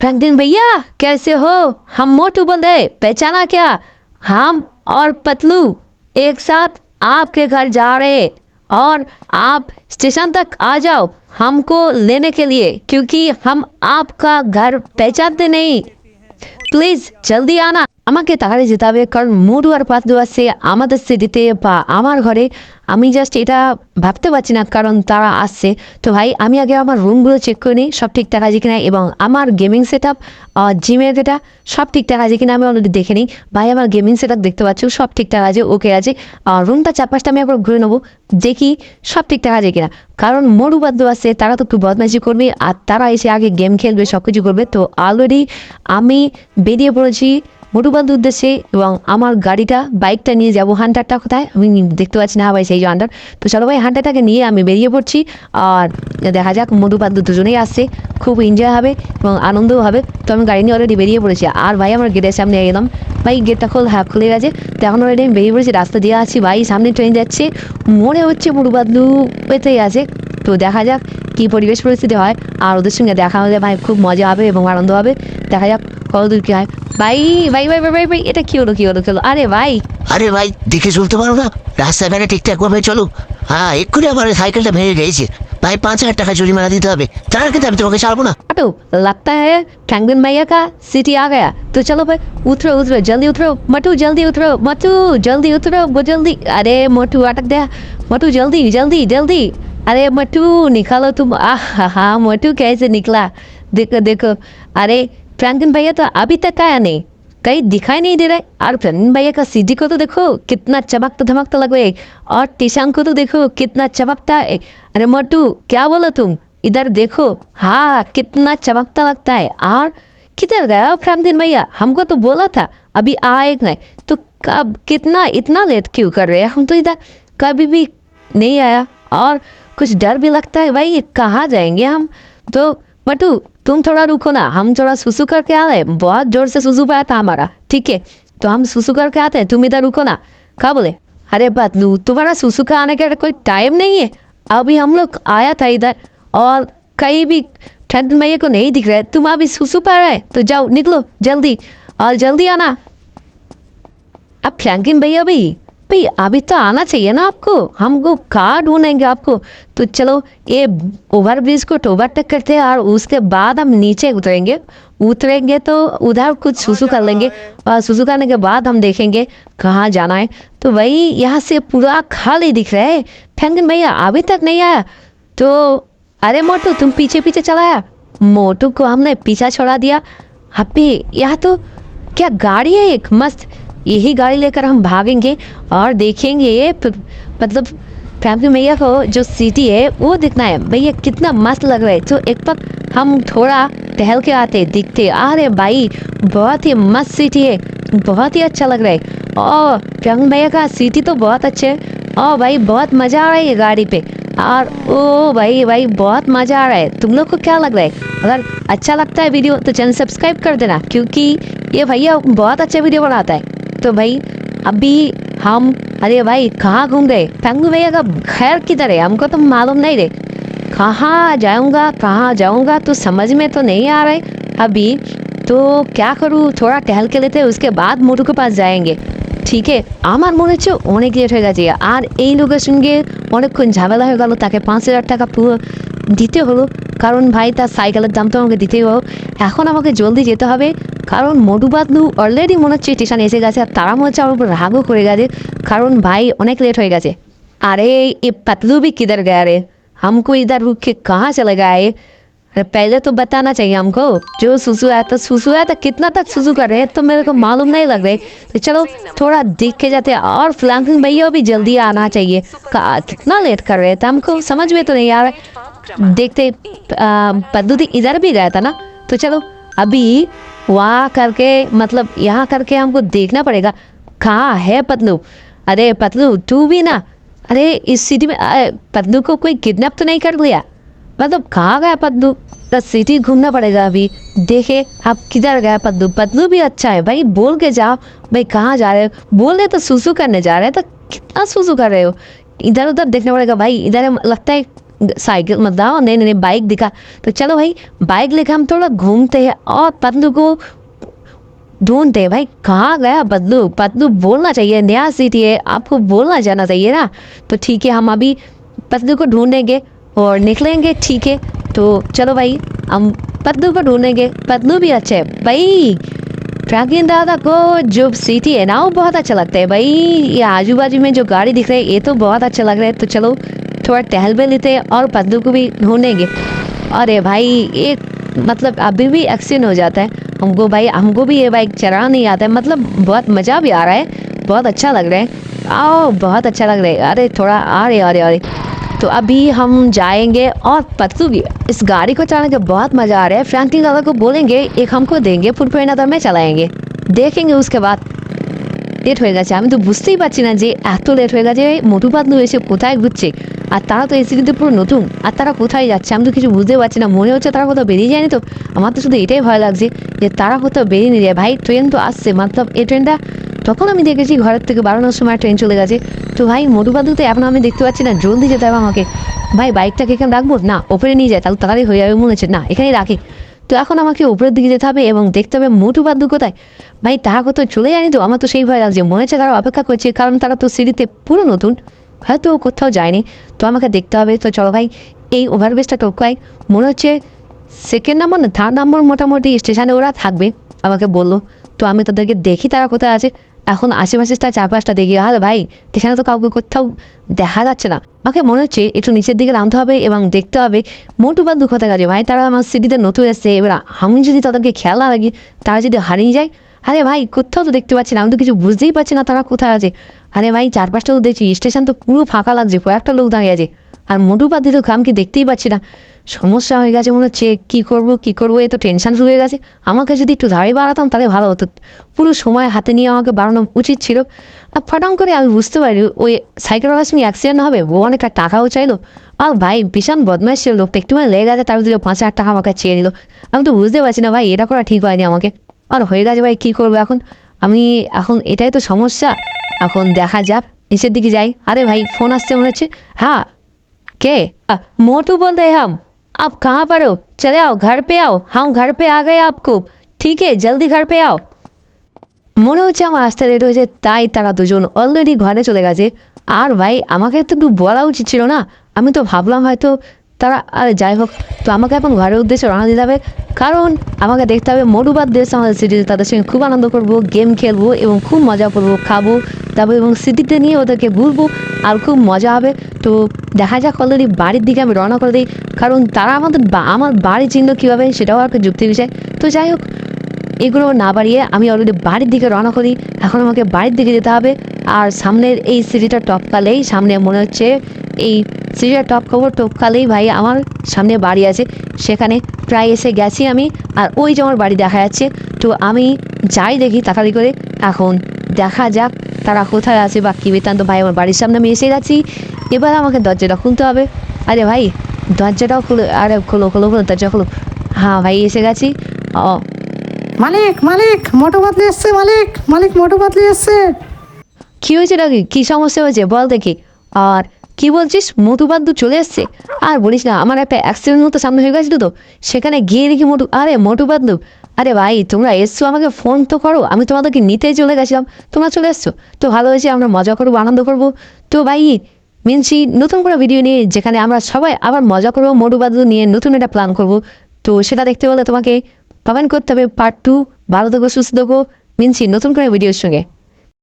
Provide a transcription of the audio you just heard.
Franklin भैया, कैसे हो? हम मोटू बंदे पहचाना क्या? हम और पतलू एक साथ आपके घर जा रहे और आप स्टेशन तक आ जाओ हमको लेने के लिए, क्योंकि हम आपका घर पहचानते नहीं। প্লিজ জলদি আনা আমাকে তাড়াতাড়ি যেতে হবে কারণ মুডু আর পাতলু আছে, আমাদের সিটিতে বা আমার ঘরে। আমি জাস্ট এটা ভাবতে পারছি না, কারণ তারা আসছে। তো ভাই, আমি আগে আমার রুমগুলো চেক করে নিই, সব ঠিকঠাক আছে কিনা, এবং আমার গেমিং সেট আপ জিমের যেটা সব ঠিকঠাক আছে কিনা আমি অলরেডি দেখে নিই। ভাই, আমার গেমিং সেট আপ দেখতে পাচ্ছ, সব ঠিকঠাক আছে ওকে আছে। রুমটা চারপাশটা আমি একবার ঘুরে নেব, দেখি সব ঠিকঠাক আছে কিনা। কারণ মরু বাদ্য আছে, তারা তো একটু বদমাইশি করবে, আর তারা এসে আগে গেম খেলবে সব কিছু করবে। তো অলরেডি আমি বেরিয়ে পড়েছি মোটুবান্ধ উদ্দেশ্যে এবং আমার গাড়িটা, বাইকটা নিয়ে যাব হান্টারটা কোথায়? আমি দেখতে পাচ্ছি না ভাই সেই যে হান্টার। তো চলো ভাই, হান্টারটাকে নিয়ে আমি বেরিয়ে পড়ছি আর দেখা যাক মোটুবান্ধ দুজনেই আসছে। খুব এনজয় হবে এবং আনন্দও হবে। তো আমি গাড়ি নিয়ে অলরেডি বেরিয়ে পড়েছি। আর ভাই, আমার গেটের সামনে এলাম। ভাই গেটটা খোল হ্যাঁ খুলে গেছে। তো এখন অলরেডি আমি বেরিয়ে পড়েছি, রাস্তা দিয়ে আছি। ভাই, সামনে ট্রেন যাচ্ছে। মনে হচ্ছে মোটুবান্ধু পেতেই আছে। তো দেখা যাক কি পরিবেশ পরিস্থিতি হয়। আর ওদের সঙ্গে দেখা হলে ভাই, খুব মজা হবে এবং আনন্দ হবে। দেখা যাক। কত দূর কি হয় ভাই ভাই ভাই ভাই ভাই ভাই এটা কি হলো কি হলো কি হলো আরে ভাই আরে ভাই দেখে চলতে পারো না রাস্তায় বেড়ে ঠিকঠাক ভাবে চলো হ্যাঁ এক্ষুনি আমার সাইকেলটা ভেঙে গেছে ভাই পাঁচ হাজার টাকা জরিমানা দিতে হবে তার কিন্তু আমি তোমাকে ছাড়বো না अटो लगता है फ्रैंकलिन भैया का सिटी आ गया तो चलो भाई उतरो उतरो जल्दी उतरो मटू जल्दी उतरो मटू जल्दी उतरो वो जल्दी अरे मोटू अटक गया मोटू जल्दी जल्दी जल्दी अरे मटू निकालो तुम आह हाँ मोटू कैसे निकला देखो देखो अरे फ्रैंकलिन भैया तो अभी तक आया नहीं। कहीं दिखाई नहीं दे रहा है। और फ्रैंकलिन भैया का सीधी को तो देखो, कितना चमकता धमकता लग रहा और टीशांग को तो देखो, कितना चमकता है। अरे मोटू, क्या बोलो तुम? इधर देखो। हाँ कितना चमकता लगता है। और किधर गया फ्रैंकलिन भैया? हमको तो बोला था, अभी आए नहीं। तो कब, कितना, इतना लेट क्यों कर रहे हैं हम तो इधर? कभी भी नहीं आया। और कुछ डर भी लगता है, भाई, कहाँ जाएँगे हम? तो मटू तुम थोड़ा रुको ना हम थोड़ा सुसु करके आ रहे बहुत ज़ोर से सुसु पाया था हमारा ठीक है तो हम सुसु करके आते हैं तुम इधर रुको ना कहा बोले अरे बदलू तुम्हारा सुसु का आने का कोई टाइम नहीं है अभी हम लोग आया था इधर और कहीं भी ठंड मैया को नहीं दिख रहा है तुम अभी सुसु पा रहे तो जाओ निकलो जल्दी और जल्दी आना अब फ्रैंकिन भैया भाई भाई अभी तो आना चाहिए ना आपको। हमको कहाँ ढूंढेंगे आपको। तो चलो ये ओवर ब्रिज को ओवरटेक करते हैं और उसके बाद हम नीचे उतरेंगे। उतरेंगे तो उधर कुछ सुसु कर लेंगे और सुसु करने के बाद हम देखेंगे कहाँ जाना है। तो वही यहाँ से पूरा खाली दिख रहा है। फ्रैंकिन भैया अभी तक नहीं आया। तो अरे मोटू तुम पीछे पीछे चलाया मोटू को हमने पीछा छोड़ा दिया। अभी यहाँ तो क्या गाड़ी है एक? मस्त। यही गाड़ी लेकर हम भागेंगे और देखेंगे मतलब फैमिली मैया को जो सिटी है, वो दिखना है। भैया, कितना मस्त लग रहा है। तो एक बार हम थोड़ा टहल के आते, दिखते। अरे भाई, बहुत ही मस्त सिटी है। बहुत ही अच्छा लग रहा है। और फैमिली भैया का सिटी तो बहुत अच्छे है। और भाई, बहुत मज़ा आ रहा है ये गाड़ी पे। और ओ भाई भाई, बहुत मज़ा आ रहा है। तुम लोग को क्या लग रहा है? अगर अच्छा लगता है वीडियो तो चैनल सब्सक्राइब कर देना। क्योंकि ये भैया बहुत अच्छा वीडियो बनाता है। तो भाई अभी हम अरे भाई कहाँ घूम गए फैंगू भैया का खैर किधर है हमको तो मालूम नहीं रे कहाँ जाऊँगा कहाँ जाऊँगा तो समझ में तो नहीं आ रहा है अभी तो क्या करूँ थोड़ा टहल के लेते हैं उसके बाद मोटू के पास जाएंगे ঠিক আমার মনে হচ্ছে অনেক লেট হয়ে গেছে আর এই লোকের সঙ্গে অনেকক্ষণ ঝামেলা হয়ে গেল তাকে পাঁচ হাজার টাকা পুরো দিতে হলো কারণ ভাই তার সাইকেলের দাম তো আমাকে দিতেই হলো এখন আমাকে জলদি যেতে হবে কারণ মধু বাদলু অলরেডি মনে হচ্ছে স্টেশন এসে গেছে আর তারা মনে হচ্ছে আমার উপর রাগও করে গেছে কারণ ভাই অনেক লেট হয়ে গেছে अरे ये पतलू भी किधर गया रे हमको इधर रुक के कहाँ चले गए अरे पहले तो बताना चाहिए हमको जो सुसु है तो सुसु है तो कितना तक सुसु कर रहे हैं तो मेरे को मालूम नहीं लग रहे तो चलो थोड़ा देख के जाते हैं और फ्लैंकिंग भैया भी जल्दी आना चाहिए का- कितना लेट कर रहे थे हमको समझ में तो नहीं आ रहा देखते आ, पद्दू दी इधर भी गया था ना तो चलो अभी वहाँ करके मतलब यहाँ करके हमको देखना पड़ेगा। कहाँ है पतलू? अरे पतलू, तू भी ना। अरे इस सिटी में पतलू को कोई किडनैप तो नहीं कर लिया? मतलब कहाँ गया पतलू? तो सिटी घूमना पड़ेगा अभी। देखे आप किधर गया पतलू? पतलू भी अच्छा है भाई, बोल के जाओ। भाई कहाँ जा रहे हो? बोल रहे तो सुसु करने जा रहे हैं तो कितना सुसु कर रहे हो? इधर उधर देखना पड़ेगा भाई, इधर लगता है साइकिल मत दाओ नहीं नहीं बाइक दिखा। तो चलो भाई, बाइक लेकर हम थोड़ा घूमते हैं और पतलू को ढूंढते हैं। भाई, कहाँ गया पतलू? पतलू बोलना चाहिए, नया सिटी है, आपको बोलना जाना चाहिए ना। तो ठीक है, हम अभी पतलू को ढूंढेंगे और निकलेंगे, ठीक है। तो चलो भाई, हम पतलू को ढूंढेंगे। पतलू भी अच्छे भाई ट्रैकिंग दादा को जो सिटी है ना, वो बहुत अच्छा लगता है। भाई, ये आजू बाजू में जो गाड़ी दिख रही है, ये तो बहुत अच्छा लग रहा है। तो चलो थोड़ा टहल भी लेते हैं और पतलू को भी ढूंढेंगे अरे भाई एक मतलब अभी भी एक्सीडेंट हो जाता है हमको भाई हमको भी ये बाइक चलाना नहीं आता है मतलब बहुत मज़ा भी आ रहा है बहुत अच्छा लग रहा है आओ बहुत अच्छा लग रहा है अरे थोड़ा आ रहे अरे अरे तो अभी हम जाएंगे और पतलू भी इस गाड़ी को चलाने का बहुत मज़ा आ रहा है फ्रैंकलिन दादा को बोलेंगे एक हमको देंगे फुटप्रिंट अदर में चलाएंगे देखेंगे उसके बाद লেট হয়ে গেছে আমি তো বুঝতেই পারছি না যে এত লেট হয়ে গেছে মোটু পাতলু এসে কোথায় ঘুরছে আর তারা তো এসিডিতে পুরো নতুন। আর তারা কোথায় যাচ্ছে? আমি তো কিছু বুঝতে পারছি না। মনে হচ্ছে তারা কোথাও বেরিয়ে যায়নি তো? আমার তো শুধু এটাই ভয় লাগছে যে তারা কোথাও বেরিয়ে নিয়ে যায়। ভাই ট্রেন তো আসছে। মতলব, এই ট্রেনটা তখন আমি দেখেছি ঘরের থেকে বাড়ানোর সময় ট্রেন চলে গেছে। তো ভাই মোটু পাতলু তো এখন আমি দেখতে পাচ্ছি না, জলদি যেতে হবে আমাকে। ভাই, বাইকটাকে এখানে রাখব? না, ওপরে নিয়ে যায়। তাহলে তাড়াতাড়ি হয়ে যাবে মনে হচ্ছে। না, এখানেই রাখি। তো এখন আমাকে উপরের দিকে যেতে হবে এবং দেখতে হবে মোটু বাদ্য কোথায়? ভাই, তারা কোথাও চলে যায়নি তো? আমার তো সেই ভয় লাগছে। মনে হচ্ছে তারা অপেক্ষা করছে, কারণ তারা তো সিঁড়িতে পুরো নতুন। হয়তো ও কোথাও যায়নি। তো আমাকে দেখতে হবে। তো চলো ভাই, এই ওভারব্রিজটা টোকাই মনে হচ্ছে সেকেন্ড নাম্বার না থার্ড নাম্বার মোটামুটি স্টেশনে ওরা থাকবে, আমাকে বলল। তো আমি তাদেরকে দেখি তারা কোথায় আছে। এখন আশেপাশে তার চারপাশটা দেখি। আর ভাই, সেখানে তো কাউকে কোথাও দেখা যাচ্ছে না। আমাকে মনে হচ্ছে একটু নিচের দিকে নামতে হবে এবং দেখতে হবে। মোটু বা দুঃখ গেছে ভাই, তারা আমার সিটিতে নতুন এসছে। এবার আমি যদি তাদেরকে খেয়াল না রাখি, তারা যদি হারিয়ে যায় আরে ভাই, কোথাও তো দেখতে পাচ্ছি না। আমি তো কিছু বুঝতেই পারছি না তারা কোথায় আছে। আরে ভাই, চারপাশটা তো দেখছি, স্টেশন তো পুরো ফাঁকা লাগছে, কয়েকটা লোক দাঁড়িয়ে আছে। আর মোটু পাতি তো আমি কি দেখতেই পাচ্ছি না। সমস্যা হয়ে গেছে মনে হচ্ছে, কী করব কী করব, এ তো টেনশন শুরু হয়ে গেছে। আমাকে যদি একটু দাঁড়িয়ে বাড়াতাম, তাহলে ভালো হতো। পুরো সময় হাতে নিয়ে আমাকে বাড়ানো উচিত ছিল। আর ফটাং করে আমি বুঝতে পারি, ওই সাইকেলওয়ালার সঙ্গে অ্যাক্সিডেন্ট হবে, ও অনেকটা টাকাও চাইলো। আর ভাই, ভীষণ বদমাইশ ছিল লোকটা একটু মানে লেগে গেছে, তার দিল পাঁচ হাজার টাকা আমাকে চেয়ে দিল আমি তো বুঝতে পারছি না ভাই, এটা করা ঠিক হয়নি আমাকে। আর হয়ে গেছে ভাই কী করবো এখন আমি এখন এটাই তো সমস্যা এখন দেখা যাক নিচের দিকে যাই আরে ভাই ফোন আসছে মনে হচ্ছে হ্যাঁ के आ, मोटू बोल रहे हम आप कहाँ पर हो चले आओ घर पे आओ हम घर पे आ गए आपको ठीक है जल्दी घर पे आओ মনে হচ্ছে আমার আসতে লেট হয়েছে তাই তারা দুজন অলরেডি ঘরে চলে গেছে আর ভাই আমাকে তো একটু বলা উচিত ছিল না আমি তো ভাবলাম হয়তো তারা, আরে যাই হোক, তো আমাকে এখন ঘরের উদ্দেশ্যে রওনা দিতে হবে। কারণ আমাকে দেখতে হবে মরুবাদ দেশ আমাদের সিটিতে তাদের সঙ্গে খুব আনন্দ করব গেম খেলব এবং খুব মজা করব, খাব তারপর এবং সিটিতে নিয়ে ওদেরকে ঘুরবো আর খুব মজা হবে। তো দেখা যাক অলরেডি বাড়ির দিকে আমি রওনা করে দিই। কারণ তারা আমাদের আমার বাড়ি চিহ্ন কীভাবে সেটাও একটা যুক্তি বিষয়। তো যাই হোক, এগুলো না বাড়িয়ে আমি অলরেডি বাড়ির দিকে রওনা করি। এখন আমাকে বাড়ির দিকে যেতে হবে। আর সামনের এই সিঁড়িটা টপকালেই সামনে মনে হচ্ছে এই সিঁড়িটা টপ খবর টপকালেই ভাই আমার সামনে বাড়ি আছে। সেখানে প্রায় এসে গেছি আমি আর ওই যে আমার বাড়ি দেখা যাচ্ছে। তো আমি যাই দেখি তাড়াতাড়ি করে। এখন দেখা যাক তারা কোথায় আছে বা কী বৃত্তান্ত। ভাই আমার বাড়ির সামনে আমি এসে গেছি। এবার আমাকে দরজাটা খুলতে হবে। আরে ভাই দরজাটাও খুলো আরে খোলো খোলো খোলো দরজা খোলো। হ্যাঁ ভাই এসে গেছি। ও মালিক মালিক মোটু পাতলি এসছে মালিক মালিক মোটু পাতলি এসছে। কি হয়েছে নাকি? কি সমস্যা হয়েছে? বল দেখি। আর কি বলছিস? মধুবাদ্দু চলে এসছে আর বলিস না, আমার একটা অ্যাক্সিডেন্ট মতো সামনে হয়ে গেছিল তো সেখানে গিয়ে দেখি মোটু আরে মধুবাদ্দু আরে ভাই, তোমরা এসছো আমাকে ফোন তো করো, আমি তোমাদেরকে নিতেই চলে গেছিলাম। তোমরা চলে এসছো। তো ভালো হয়েছে, আমরা মজা করব, আনন্দ করব। তো ভাই, মিনছি, নতুন করে ভিডিও নিয়ে, যেখানে আমরা সবাই আবার মজা করব মধুবাদ্দু নিয়ে নতুন একটা প্ল্যান করব। তো সেটা দেখতে হলে তোমাকে কমেন্ট করতে হবে পার্ট টু ভালো থেকো, সুস্থ থেকো। মিনছি, নতুন করে ভিডিওর সঙ্গে।